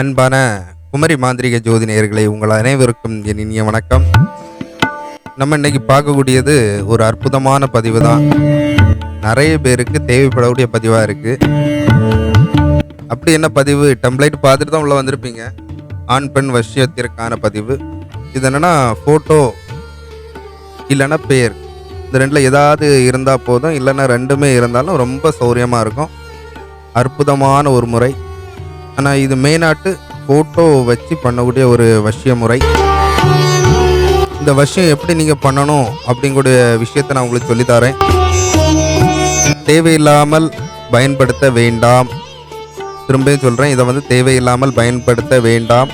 அன்பான குமரி மாந்திரிக ஜோதிநேயர்களை உங்கள் அனைவருக்கும் என் இனிய வணக்கம். நம்ம இன்னைக்கு பார்க்கக்கூடியது ஒரு அற்புதமான பதிவு தான் நிறைய பேருக்கு தேவைப்படக்கூடிய பதிவாக இருக்கு. அப்படி என்ன பதிவு? டெம்ப்ளைட் பார்த்துட்டு தான் உள்ளே வந்திருப்பீங்க. ஆண் பெண் வசியத்திற்கான பதிவு. இது என்னென்னா ஃபோட்டோ இல்லைன்னா பேர். இந்த ரெண்டில் ஏதாவது இருந்தால் போதும் இல்லைன்னா ரெண்டுமே இருந்தாலும் ரொம்ப சௌரியமாக இருக்கும். அற்புதமான ஒரு முறை. ஆனால் இது மெயினாட்டு ஃபோட்டோ வச்சு பண்ணக்கூடிய ஒரு வசிய முறை இந்த வசியம் எப்படி நீங்கள் பண்ணணும் அப்படிங்கூடிய விஷயத்தை நான் உங்களுக்கு சொல்லித்தரேன் தேவையில்லாமல் பயன்படுத்த வேண்டாம். திரும்பவும் சொல்கிறேன் இதை வந்து தேவையில்லாமல் பயன்படுத்த வேண்டாம்.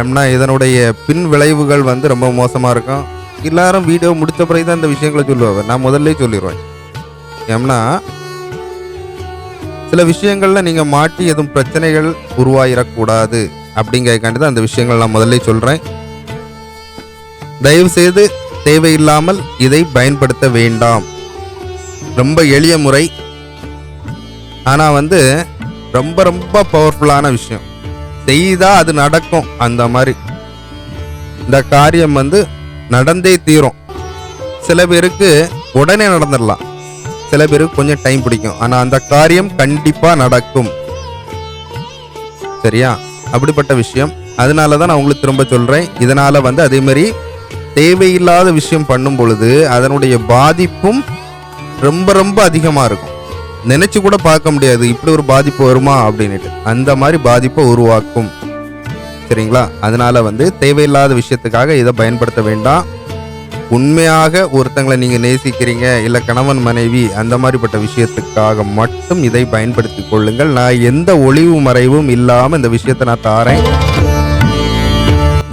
ஏன்னா இதனுடைய பின் விளைவுகள் வந்து ரொம்ப மோசமாக இருக்கும். எல்லாரும் வீடியோ முடித்த பிறகு தான் இந்த விஷயங்களை சொல்லுவாங்க. நான் முதல்ல சொல்லிடுவேன் ஏன்னா சில விஷயங்கள்ல நீங்க மாட்டி எதுவும் பிரச்சனைகள் உருவாயிடக்கூடாது அப்படிங்கறதுக்காண்டி தான் அந்த விஷயங்கள் நான் முதல்ல சொல்றேன். தயவு செய்து தேவையில்லாமல் இதை பயன்படுத்த வேண்டாம். ரொம்ப எளிய முறை. ஆனா வந்து ரொம்ப ரொம்ப பவர்ஃபுல்லான விஷயம். செய்தா அது நடக்கும் அந்த மாதிரி. இந்த காரியம் வந்து நடந்தே தீரும். சில பேருக்கு உடனே நடந்துடலாம் சில பேருக்கு கொஞ்சம் டைம் பிடிக்கும். ஆனால் அந்த காரியம் கண்டிப்பாக நடக்கும். சரியா? அப்படிப்பட்ட விஷயம். அதனால தான் நான் உங்களுக்கு திரும்ப சொல்கிறேன் இதனால் வந்து அதே மாதிரி தேவையில்லாத விஷயம் பண்ணும் பொழுது அதனுடைய பாதிப்பும் ரொம்ப ரொம்ப அதிகமாக இருக்கும். நினச்சி கூட பார்க்க முடியாது. இப்படி ஒரு பாதிப்பு வருமா அப்படின்னுட்டு. அந்த மாதிரி பாதிப்பை உருவாக்கும். சரிங்களா? அதனால வந்து தேவையில்லாத விஷயத்துக்காக இதை பயன்படுத்த வேண்டாம். உண்மையாக ஒருத்தங்களை நீங்கள் நேசிக்கிறீங்க இல்லை கணவன் மனைவி அந்த மாதிரிப்பட்ட விஷயத்துக்காக மட்டும் இதை பயன்படுத்தி கொள்ளுங்கள். நான் எந்த ஒளிவு மறைவும் இல்லாமல் இந்த விஷயத்தை நான் தாரேன்.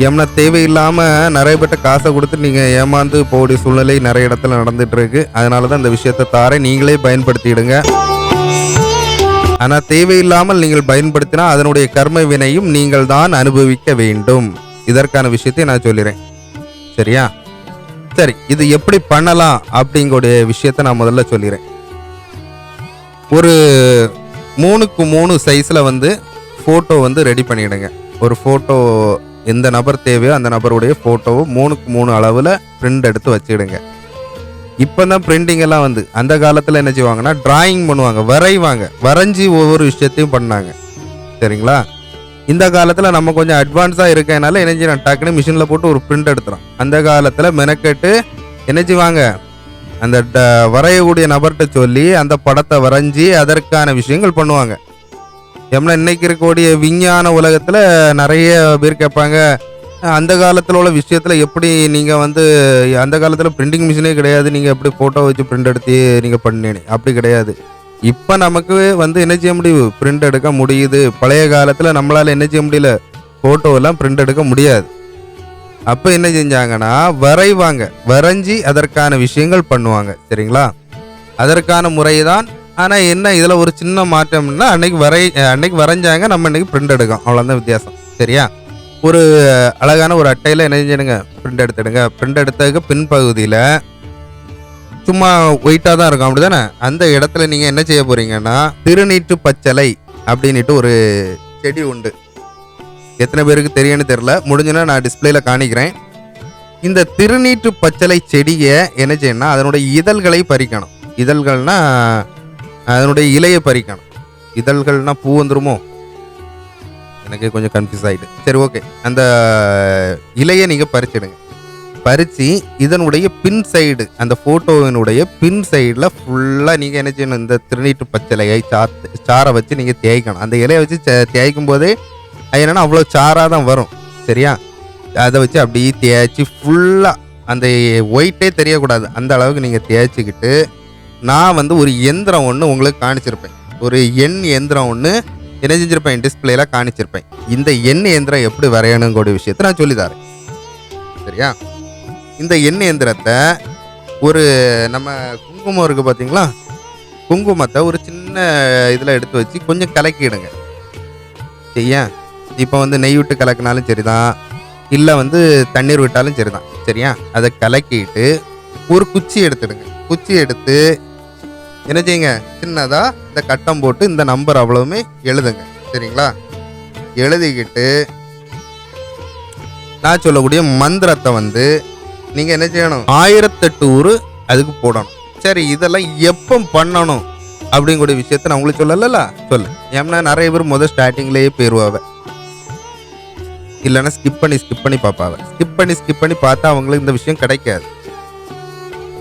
ஏன்னா தேவையில்லாமல் நிறைய பேர்ட்ட காசை கொடுத்து நீங்கள் ஏமாந்து போகக்கூடிய சூழ்நிலை நிறைய இடத்துல நடந்துட்டு இருக்கு அதனால தான் இந்த விஷயத்தை தாரேன். நீங்களே பயன்படுத்திடுங்க. ஆனால் தேவையில்லாமல் நீங்கள் பயன்படுத்தினா அதனுடைய கர்ம வினையும் நீங்கள் தான் அனுபவிக்க வேண்டும். இதற்கான விஷயத்தை நான் சொல்லிடுறேன் சரியா? சரி இது எப்படி பண்ணலாம் அப்படிங்கக்கூடிய விஷயத்த நான் முதல்ல சொல்லிடுறேன் ஒரு மூணுக்கு மூணு சைஸில் வந்து ஃபோட்டோ வந்து ரெடி பண்ணிவிடுங்க ஒரு ஃபோட்டோ எந்த நபர் தேவையோ அந்த நபருடைய ஃபோட்டோவை மூணுக்கு மூணு அளவில் பிரிண்ட் எடுத்து வச்சுடுங்க. இப்போ தான் பிரிண்டிங் எல்லாம் வந்து அந்த காலத்தில் என்ன செய்வாங்கன்னா டிராயிங் பண்ணுவாங்க வரைவாங்க வரைஞ்சி ஒவ்வொரு விஷயத்தையும் பண்ணாங்க. சரிங்களா? இந்த காலத்தில் நம்ம கொஞ்சம் அட்வான்ஸாக இருக்கனால என்ன செய்யணும் டக்குன்னு மிஷினில் போட்டு ஒரு பிரிண்ட் எடுத்துகிறோம் அந்த காலத்தில் மெனக்கெட்டு என்ன செய்வாங்க அந்த ட- வரையக்கூடிய நபர்கிட்ட சொல்லி அந்த படத்தை வரைஞ்சி அதற்கான விஷயங்கள் பண்ணுவாங்க. ஏன்னா இன்னைக்கு இருக்கக்கூடிய விஞ்ஞான உலகத்தில் நிறைய பேர் கேட்பாங்க அந்த காலத்தில் உள்ள விஷயத்தில் எப்படி நீங்கள் வந்து அந்த காலத்தில் பிரிண்டிங் மிஷினே கிடையாது நீங்கள் எப்படி ஃபோட்டோ வச்சு பிரிண்ட் எடுத்து நீங்கள் பண்ணீங்க? அப்படி கிடையாது. இப்போ நமக்கு வந்து என்ன செய்ய முடியும்? பிரிண்ட் எடுக்க முடியுது. பழைய காலத்தில் நம்மளால் என்ன செய்ய முடியல? ஃபோட்டோவெல்லாம் பிரிண்ட் எடுக்க முடியாது. அப்போ என்ன செஞ்சாங்கன்னா வரைவாங்க. வரைஞ்சி அதற்கான விஷயங்கள் பண்ணுவாங்க. சரிங்களா? அதற்கான முறை தான் ஆனால் என்ன இதில் ஒரு சின்ன மாற்றம்னா அன்னைக்கு வரை அன்னைக்கு வரைஞ்சாங்க நம்ம இன்னைக்கு பிரிண்ட் எடுக்கோம். அவ்வளோதான் வித்தியாசம். சரியா? ஒரு அழகான ஒரு அட்டையில் என்ன செஞ்சிடுங்க? பிரிண்ட் எடுத்துடுங்க. பிரிண்ட் எடுத்ததுக்கு பின்பகுதியில் சும்மா ஒயிட்டாக தான் இருக்கும். அப்படிதானே? அந்த இடத்துல நீங்கள் என்ன செய்ய போறீங்கன்னா திருநீற்று பச்சலை அப்படின்ட்டு ஒரு செடி உண்டு. எத்தனை பேருக்கு தெரியும்னு தெரில முடிஞ்சுன்னா நான் டிஸ்பிளேல காணிக்கிறேன். இந்த திருநீற்று பச்சலை செடியை என்ன செய்யணும்னா அதனுடைய இதழ்களை பறிக்கணும். இதழ்கள்னா அதனுடைய இலையை பறிக்கணும். இதழ்கள்னா பூ வந்துருமோ? எனக்கு கொஞ்சம் கன்ஃபியூஸ் ஆகிட்டு சரி ஓகே அந்த இலையை நீங்கள் பறிச்சிடுங்க. பறித்து இதனுடைய பின் சைடு அந்த ஃபோட்டோவினுடைய பின் சைடில் ஃபுல்லாக நீங்கள் என்ன செய்யணும் இந்த திருநீட்டு பச்சிலையை சாத்து சாரை வச்சு நீங்கள் தேய்க்கணும். அந்த இலையை வச்சு தேய்க்கும் போதே அது அவ்வளோ சாராக தான் வரும். சரியா? அதை வச்சு அப்படியே தேய்ச்சி ஃபுல்லாக அந்த ஒயிட்டே தெரியக்கூடாது. அந்த அளவுக்கு நீங்கள் தேய்ச்சிக்கிட்டு நான் வந்து ஒரு எந்திரம் ஒன்று உங்களுக்கு காணிச்சிருப்பேன் ஒரு எண் எந்திரம் ஒன்று என்ன செஞ்சுருப்பேன் டிஸ்பிளேல காணிச்சிருப்பேன் இந்த எண் எந்திரம் எப்படி வரையணுங்கிற விஷயத்தை நான் சொல்லித்தரேன் சரியா? இந்த எண் எந்திரத்தை ஒரு நம்ம குங்குமம் இருக்குது பார்த்தீங்களா குங்குமத்தை ஒரு சின்ன இதில் எடுத்து வச்சு கொஞ்சம் கலக்கிடுங்க. சரியா? இப்போ வந்து நெய் விட்டு கலக்கினாலும் சரிதான். இல்லை வந்து தண்ணீர் விட்டாலும் சரிதான். சரியா? அதை கலக்கிட்டு ஒரு குச்சி எடுத்துடுங்க. குச்சி எடுத்து என்ன செய்யுங்க? சின்னதாக இந்த கட்டம் போட்டு இந்த நம்பர் அவ்வளவுமே எழுதுங்க. சரிங்களா? எழுதிக்கிட்டு நான் சொல்லக்கூடிய மந்திரத்தை வந்து நீங்கள் என்ன செய்யணும்? ஆயிரத்தெட்டு ஊர் அதுக்கு போடணும். சரி இதெல்லாம் எப்போ பண்ணணும்? அப்படிங்கூடிய விஷயத்த நான் உங்களுக்கு சொல்லல சொல்லு. ஏன்னா நிறைய பேர் முதல் ஸ்டார்டிங்லேயே போயிடுவாவ இல்லைன்னா ஸ்கிப் பண்ணி ஸ்கிப் பண்ணி பார்ப்பாவ. ஸ்கிப் பண்ணி ஸ்கிப் பண்ணி பார்த்தா அவங்களுக்கு இந்த விஷயம் கிடைக்காது.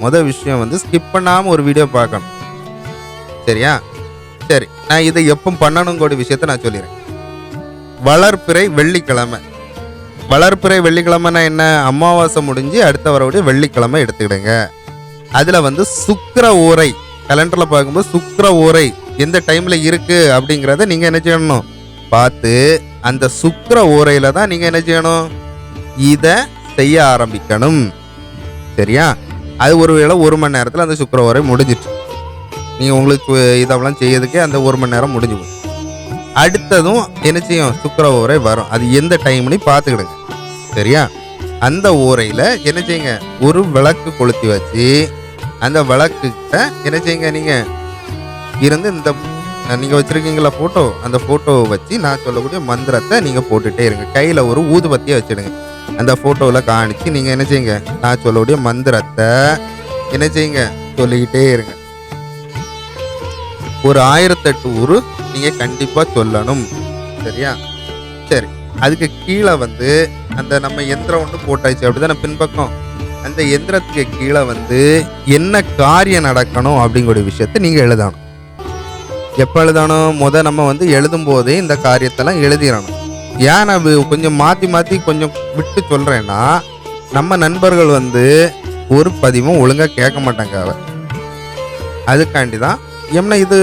முதல் விஷயம் வந்து ஸ்கிப் பண்ணாமல் ஒரு வீடியோ பார்க்கணும். சரியா? சரி நான் இதை எப்போ பண்ணணுங்கூடிய விஷயத்த நான் சொல்லிடுறேன். வளர்ப்பிறை வெள்ளிக்கிழமை. வளர்ப்புறை வெள்ளிக்கிழமைனா என்ன? அமாவாசை முடிஞ்சு அடுத்த வரவுடைய வெள்ளிக்கிழமை எடுத்துக்கிடுங்க. அதில் வந்து சுக்கர ஓரை கலண்டரில் பார்க்கும்போது சுக்கர ஓரை எந்த டைமில் இருக்குது அப்படிங்கிறத நீங்கள் என்ன செய்யணும்? பார்த்து அந்த சுக்கர ஓரையில் தான் நீங்கள் என்ன செய்யணும்? இதை செய்ய ஆரம்பிக்கணும். சரியா? அது ஒரு வேளை ஒரு மணி நேரத்தில் அந்த சுக்கர ஓரை முடிஞ்சிட்டு நீங்கள் உங்களுக்கு இதெல்லாம் செய்யறதுக்கே அந்த ஒரு மணி நேரம் முடிஞ்சு போகும் அடுத்ததும் என்ன செய்யும்? சுக்கிர ஓரை வரும். அது எந்த டைம்னு பார்த்துக்கிடுங்க. சரியா? அந்த ஓரையில் என்ன செய்யுங்க? ஒரு விளக்கு கொளுத்தி வச்சு அந்த விளக்குக்கிட்ட என்ன செய்யுங்க நீங்கள் இருந்து இந்த நீங்கள் வச்சுருக்கீங்களா ஃபோட்டோ அந்த ஃபோட்டோவை வச்சு நான் சொல்லக்கூடிய மந்திரத்தை நீங்கள் போட்டுகிட்டே இருங்க. கையில் ஒரு ஊதுபத்தியை வச்சுடுங்க. அந்த ஃபோட்டோவில் காணிச்சு நீங்கள் என்ன செய்யுங்க? நான் சொல்லக்கூடிய மந்திரத்தை என்ன செய்யுங்க? சொல்லிக்கிட்டே இருங்க. ஒரு ஆயிரத்தெட்டு ஊர் நீங்கள் கண்டிப்பாக சொல்லணும். சரியா? சரி. அதுக்கு கீழே வந்து அந்த நம்ம எந்திரம் ஒன்று போட்டாச்சு. அப்படிதானே பின்பக்கம்? அந்த எந்திரத்துக்கு கீழே வந்து என்ன காரியம் நடக்கணும் அப்படிங்கிற விஷயத்த நீங்கள் எழுதணும். எப்போ எழுதணும்? முத நம்ம வந்து எழுதும் போதே இந்த காரியத்தெல்லாம் எழுதிடணும். ஏன் நான் கொஞ்சம் மாற்றி மாற்றி கொஞ்சம் விட்டு சொல்கிறேன்னா நம்ம நண்பர்கள் வந்து ஒரு பதிவும் ஒழுங்காக கேட்க மாட்டாங்க அவ. அதுக்காண்டி தான் ஏன்னா இது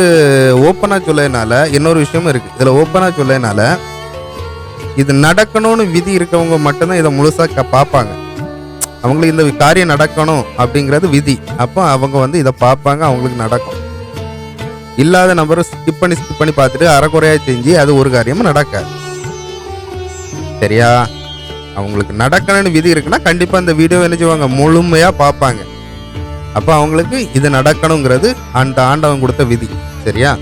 ஓப்பனாக சொல்லனால இன்னொரு விஷயமும் இருக்குது இதில் ஓப்பனாக சொல்லனால இது நடக்கணும்னு விதி இருக்கவங்க மட்டும்தான் இதை முழுசாக பார்ப்பாங்க. அவங்களுக்கு இந்த காரியம் நடக்கணும் அப்படிங்கிறது விதி. அப்போ அவங்க வந்து இதை பார்ப்பாங்க அவங்களுக்கு நடக்கும். இல்லாத நம்பரும் ஸ்கிப் பண்ணி ஸ்கிப் பண்ணி பார்த்துட்டு அறக்குறையாக செஞ்சு அது ஒரு காரியமும் நடக்காது. சரியா? அவங்களுக்கு நடக்கணும்னு விதி இருக்குன்னா கண்டிப்பாக இந்த வீடியோ என்ன செய்வாங்க? முழுமையாக பார்ப்பாங்க. அப்போ அவங்களுக்கு இது நடக்கணுங்கிறது அந்த ஆண்டவன் கொடுத்த விதி. சரியா?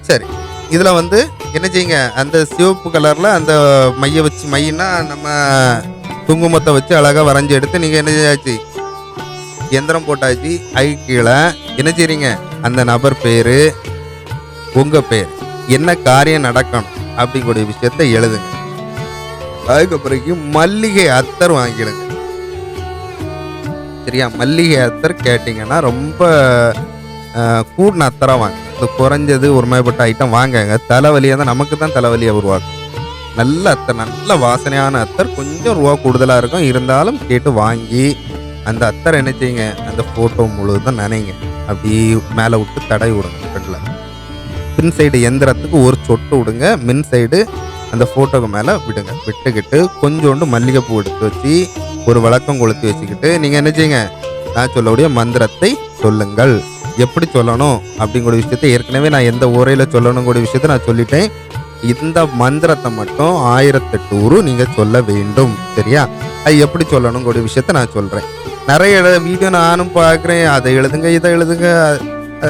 சரி. இதில் வந்து என்ன செய்யுங்க? அந்த சிவப்பு கலரில் அந்த மைய வச்சு மையினா நம்ம குங்குமத்தை வச்சு அழகாக வரைஞ்சி எடுத்து நீங்கள் என்ன செய்யாச்சு? எந்திரம் போட்டாச்சு. ஐ கீழே என்ன செய்றீங்க? அந்த நபர் பேர் உங்கள் பேர். என்ன காரியம் நடக்கணும்? அப்படிங்கூடிய விஷயத்த எழுதுங்க. அதுக்கு பிறகு மல்லிகை அத்தர் வாங்கிடுங்க. சரியா மல்லிகை அத்தர் கேட்டிங்கன்னா ரொம்ப கூடின அத்தராக வாங்க. இந்த குறைஞ்சது ஒரு மேற்பட்ட ஐட்டம் வாங்குங்க. தலைவலியாக தான் நமக்கு தான் தலைவலியை உருவாக்கும். நல்ல அத்தர் நல்ல வாசனையான அத்தர். கொஞ்சம் ரூபா கூடுதலாக இருக்கும். இருந்தாலும் கேட்டு வாங்கி அந்த அத்தர் என்ன செய்யுங்க? அந்த ஃபோட்டோ முழுவதும் நினைங்க. அப்படி மேலே விட்டு தடை விடுங்க ஃப்ரெண்டில் பின் சைடு எந்திரத்துக்கு ஒரு சொட்டு விடுங்க. மின் சைடு அந்த ஃபோட்டோக்கு மேலே விடுங்க. விட்டுக்கிட்டு கொஞ்சோண்டு மல்லிகைப்பூ எடுத்து வச்சு ஒரு வழக்கம் கொளுத்தி வச்சுக்கிட்டு நீங்கள் என்ன செய்யுங்க? நான் சொல்லக்கூடிய மந்திரத்தை சொல்லுங்கள். எப்படி சொல்லணும் அப்படிங்கிற விஷயத்தை ஏற்கனவே நான் எந்த உரையில் சொல்லணுங்கிற விஷயத்தை நான் சொல்லிட்டேன். இந்த மந்திரத்தை மட்டும் ஆயிரத்தெட்டு ஊரு நீங்கள் சொல்ல வேண்டும். சரியா? அது எப்படி சொல்லணுங்கிற விஷயத்த நான் சொல்கிறேன் நிறைய வீடியோ நானும் பார்க்குறேன். அதை எழுதுங்க இதை எழுதுங்க.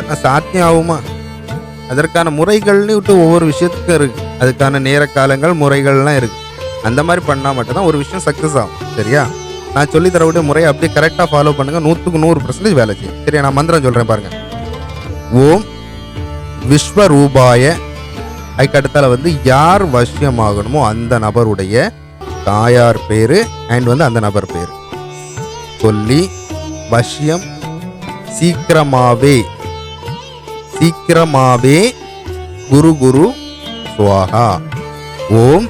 நான் சாத்தியம் ஆகுமா அதற்கான முறைகள்னு விட்டு ஒவ்வொரு விஷயத்துக்கும் இருக்குது அதுக்கான நேர காலங்கள் முறைகள்லாம் இருக்குது அந்த மாதிரி பண்ணால் மட்டும்தான் ஒரு விஷயம் சக்ஸஸ் ஆகும். சரியா? நான் சொல்லி தரக்கூடிய முறையை அப்படியே கரெக்டாக ஃபாலோ பண்ணுங்க. நூற்றுக்கு நூறு பர்சன்டேஜ் வேலை செய்யும். சரியா? நான் மந்திரம் சொல்கிறேன் பாருங்க. ஓம் விஸ்வரூபாய. அதுக்கடுத்தால வந்து யார் வசியமாகணுமோ அந்த நபருடைய தாயார் பேர் அண்ட் வந்து அந்த நபர் பேர். சொல்லி வசியம் சீக்கிரமாவே. சீக்கிரமாவே குரு குரு சுவாகா. ஓம்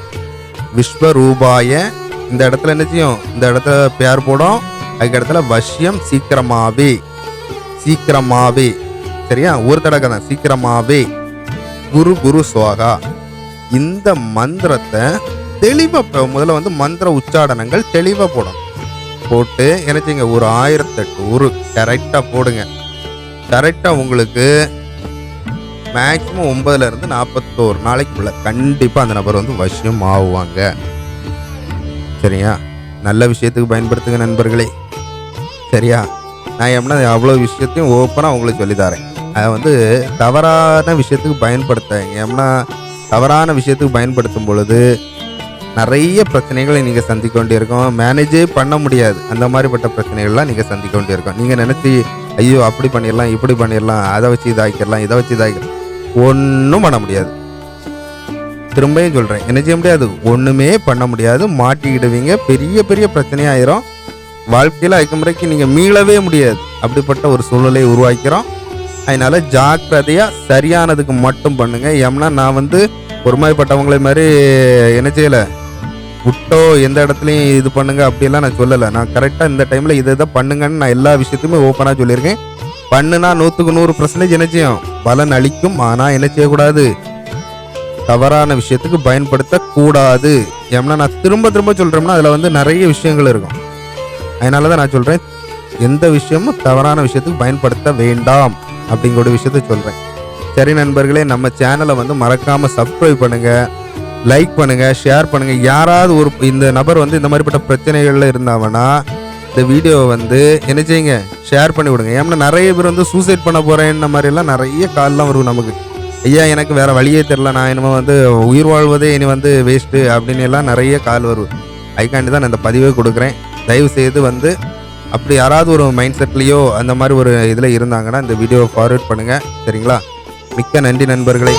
விஸ்வரூபாய இந்த இடத்துல என்ன செய்யும்? இந்த இடத்துல பேர் போடும். அதுக்கு இடத்துல வஷ்யம் சீக்கிரமாவே. சீக்கிரமாவே. சரியா? ஒரு தடவை தான். சீக்கிரமாவே. குரு குரு சுவாகா. இந்த மந்திரத்தை தெளிவாக இப்போ முதல்ல வந்து மந்திர உச்சாடனங்கள் தெளிவாக போடும் போட்டு என்ன செய்யுங்க? ஒரு ஆயிரத்தெட்டு ஒரு கரெக்டாக போடுங்க. கரெக்டாக உங்களுக்கு மேக்ஸிமம் ஒன்பதுலேருந்து நாற்பத்தோரு நாளைக்குள்ள கண்டிப்பாக அந்த நபர் வந்து வசியம் ஆகுவாங்க சரியா? நல்ல விஷயத்துக்கு பயன்படுத்துங்க நண்பர்களே. சரியா? நான் எப்படின்னா அவ்வளோ விஷயத்தையும் ஓப்பனாக உங்களுக்கு சொல்லித்தரேன். அதை வந்து தவறான விஷயத்துக்கு பயன்படுத்தாங்க ஏன்னா தவறான விஷயத்துக்கு பயன்படுத்தும் பொழுது நிறைய பிரச்சனைகளை நீங்கள் சந்திக்க வேண்டியிருக்கும். மேனேஜே பண்ண முடியாது. அந்த மாதிரிப்பட்ட பிரச்சனைகள்லாம் நீங்கள் சந்திக்க வேண்டியிருக்கும். நீங்கள் நினச்சி ஐயோ அப்படி பண்ணிடலாம் இப்படி பண்ணிடலாம் அதை வச்சு இதாக்கிடலாம் இதை வச்சு இதாக்கிடலாம் ஒன்றும் பண்ண முடியாது. திரும்பியும் சொல்கிறேன் என்ன செய்ய முடியாது? ஒன்றுமே பண்ண முடியாது. மாட்டிக்கிடுவீங்க. பெரிய பெரிய பிரச்சனையாயிரும். வாழ்க்கையில் அதுக்கு முறைக்கு நீங்கள் மீளவே முடியாது. அப்படிப்பட்ட ஒரு சூழ்நிலையை உருவாக்கிறோம். அதனால் ஜாக்கிரதையாக சரியானதுக்கு மட்டும் பண்ணுங்கள் ஏம்னா நான் வந்து ஒரு மாதிரி என்ன செய்யலை? விட்டோ எந்த இடத்துலையும் இது பண்ணுங்க அப்படிலாம் நான் சொல்லலை. நான் கரெக்டாக இந்த டைமில் இதை இதை பண்ணுங்கன்னு நான் எல்லா விஷயத்தையுமே ஓப்பனாக சொல்லியிருக்கேன். பண்ணுனா நூற்றுக்கு நூறு பர்சன்டேஜ் என்ன செய்யும்? பலன் அளிக்கும். ஆனால் என்ன செய்யக்கூடாது? தவறான விஷயத்துக்கு பயன்படுத்தக்கூடாது. ஏன்னா நான் திரும்ப திரும்ப சொல்கிறோம்னா அதில் வந்து நிறைய விஷயங்கள் இருக்கும். அதனால தான் நான் சொல்கிறேன் எந்த விஷயமும் தவறான விஷயத்துக்கு பயன்படுத்த வேண்டாம் அப்படிங்கிற ஒரு விஷயத்த சொல்கிறேன் சரி நண்பர்களே நம்ம சேனலை வந்து மறக்காமல் சப்ஸ்கிரைப் பண்ணுங்கள் லைக் பண்ணுங்கள் ஷேர் பண்ணுங்கள் யாராவது ஒரு இந்த நபர் வந்து இந்த மாதிரிப்பட்ட பிரச்சனைகளில் இருந்தாங்கன்னா இந்த வீடியோவை வந்து என்ன செய்யுங்க ஷேர் பண்ணி விடுங்க. ஏன்னா நிறைய பேர் வந்து சூசைட் பண்ண போகிறேன்ன மாதிரிலாம் நிறைய கால்லாம் வரும் நமக்கு. ஐயா எனக்கு வேற வழியே தெரில நான் என்னமோ வந்து உயிர் வாழ்வதே இனி வந்து வேஸ்ட்டு அப்படின்னு எல்லாம் நிறைய கால் வரும் அதுக்காண்டி தான் நான் இந்த பதிவே கொடுக்குறேன். தயவு செய்து வந்து அப்படி யாராவது ஒரு மைண்ட் செட்லேயோ அந்த மாதிரி ஒரு இதில் இருந்தாங்கன்னா இந்த வீடியோவை ஃபார்வர்ட் பண்ணுங்கள் சரிங்களா? மிக்க நன்றி நண்பர்களே.